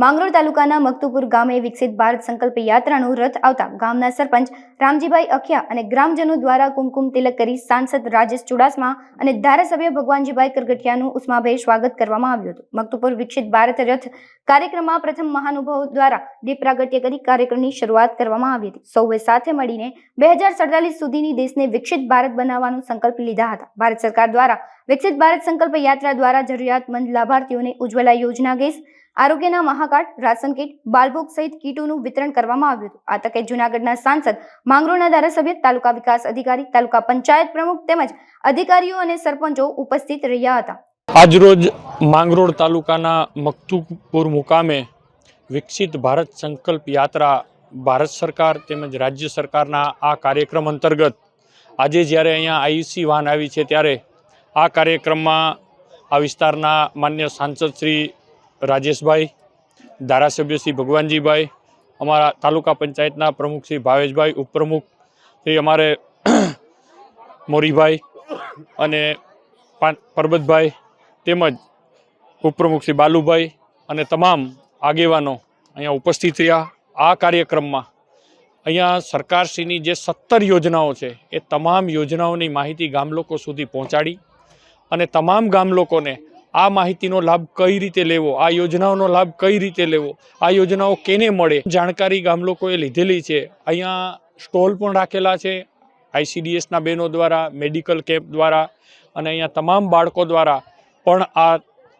માંગરોળ તાલુકાના મકતુપુર ગામે વિકસિત ભારત સંકલ્પ યાત્રાનું રથ આવતા ગામના સરપંચ રામજીભાઈ અખિયા અને ગ્રામજનો દ્વારા કુમકુમ તિલક કરી સાંસદ રાજેશ ચુડાસમા અને ધારાસભ્ય ભગવાનજીભાઈ કરગઠિયાનું ઉષ્માભેર સ્વાગત કરવામાં આવ્યું હતું. મકતુપુર વિકસિત ભારત રથ કાર્યક્રમમાં પ્રથમ મહાનુભાવો દ્વારા દીપ પ્રાગટ્ય કરી કાર્યક્રમની શરૂઆત કરવામાં આવી હતી. સૌએ સાથે મળીને બે હજાર સડતાલીસ સુધીની દેશને વિકસિત ભારત બનાવવાનો સંકલ્પ લીધા હતા. ભારત સરકાર દ્વારા વિકસિત ભારત સંકલ્પ યાત્રા દ્વારા જરૂરિયાતમંદ લાભાર્થીઓને ઉજ્જવલા યોજના ગેસ આરોગ્યના મહાકાર્ડ રાશન કીટ, બાલભોગ સહિત કીટોનું વિતરણ કરવામાં આવ્યું હતું. આ તકે જૂનાગઢના સાંસદ, માંગરોળના ધારાસભ્ય, તાલુકા વિકાસ અધિકારી, તાલુકા પંચાયત પ્રમુખ તેમજ અધિકારીઓ અને સરપંચો ઉપસ્થિત રહ્યા હતા. આજરોજ માંગરોળ તાલુકાના મકતુપુર મુકામે વિકસિત ભારત સંકલ્પ યાત્રા ભારત સરકાર તેમજ રાજ્ય સરકારના આ કાર્યક્રમ અંતર્ગત આજે જ્યારે અહીંયા આઈસી વાન આવી છે ત્યારે આ કાર્યક્રમમાં આ વિસ્તારના માન્ય સાંસદ શ્રી રાજેશભાઈ, ધારાસભ્ય શ્રી ભગવાનજીભાઈ, અમારા તાલુકા પંચાયતના પ્રમુખ શ્રી ભાવેશભાઈ, ઉપપ્રમુખ શ્રી અમારે મોરીભાઈ અને પરબતભાઈ તેમજ ઉપપ્રમુખ શ્રી બાલુભાઈ અને તમામ આગેવાનો અહીંયા ઉપસ્થિત રહ્યા આ કાર્યક્રમમાં. અહીંયા સરકારશ્રીની જે સત્તર યોજનાઓ છે એ તમામ યોજનાઓની માહિતી ગામ લોકો સુધી પહોંચાડી અને તમામ ગામ લોકોને આ માહિતીનો લાભ કઈ રીતે લેવો? આ યોજનાઓનો લાભ કઈ રીતે લેવો? આ યોજનાઓ કેને મળે? જાણકારી ગામ લોકોએ લીધેલી છે. અહીંયા સ્ટોલ પણ રાખેલા છે. આઈસીડીએસના બહેનો દ્વારા, મેડિકલ કેમ્પ દ્વારા અને અહીંયા તમામ બાળકો દ્વારા. પણ આ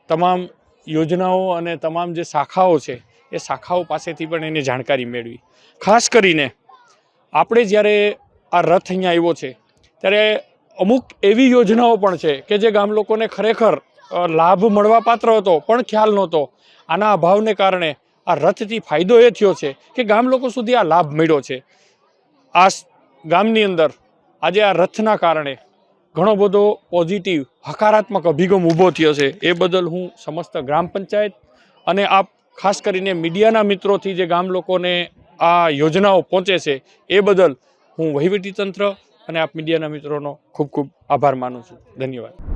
તમામ યોજનાઓ અને તમામ જે શાખાઓ છે, એ શાખાઓ પાસેથી પણ એની જાણકારી મેળવી. ખાસ કરીને આપણે જ્યારે આ રથ અહીંયા આવ્યો છે, ત્યારે અમુક એવી યોજનાઓ પણ છે કે જે ગામ લોકોને ખરેખર લાભ મળવાપાત્ર હતો, પણ ખ્યાલ નહોતો. આના અભાવને કારણે આ રથથી ફાયદો એ થયો છે કે ગામ લોકો સુધી આ લાભ મળ્યો છે. આ ગામની અંદર આજે આ રથના કારણે ઘણો બધો પોઝિટિવ હકારાત્મક અભિગમ ઊભો થયો છે. એ બદલ હું સમસ્ત ગ્રામ પંચાયત અને આપ, ખાસ કરીને મીડિયાના મિત્રોથી જે ગામ લોકોને આ યોજનાઓ પહોંચે છે, એ બદલ હું વહીવટીતંત્ર અને આપ મીડિયાના મિત્રોનો ખૂબ ખૂબ આભાર માનું છું. ધન્યવાદ.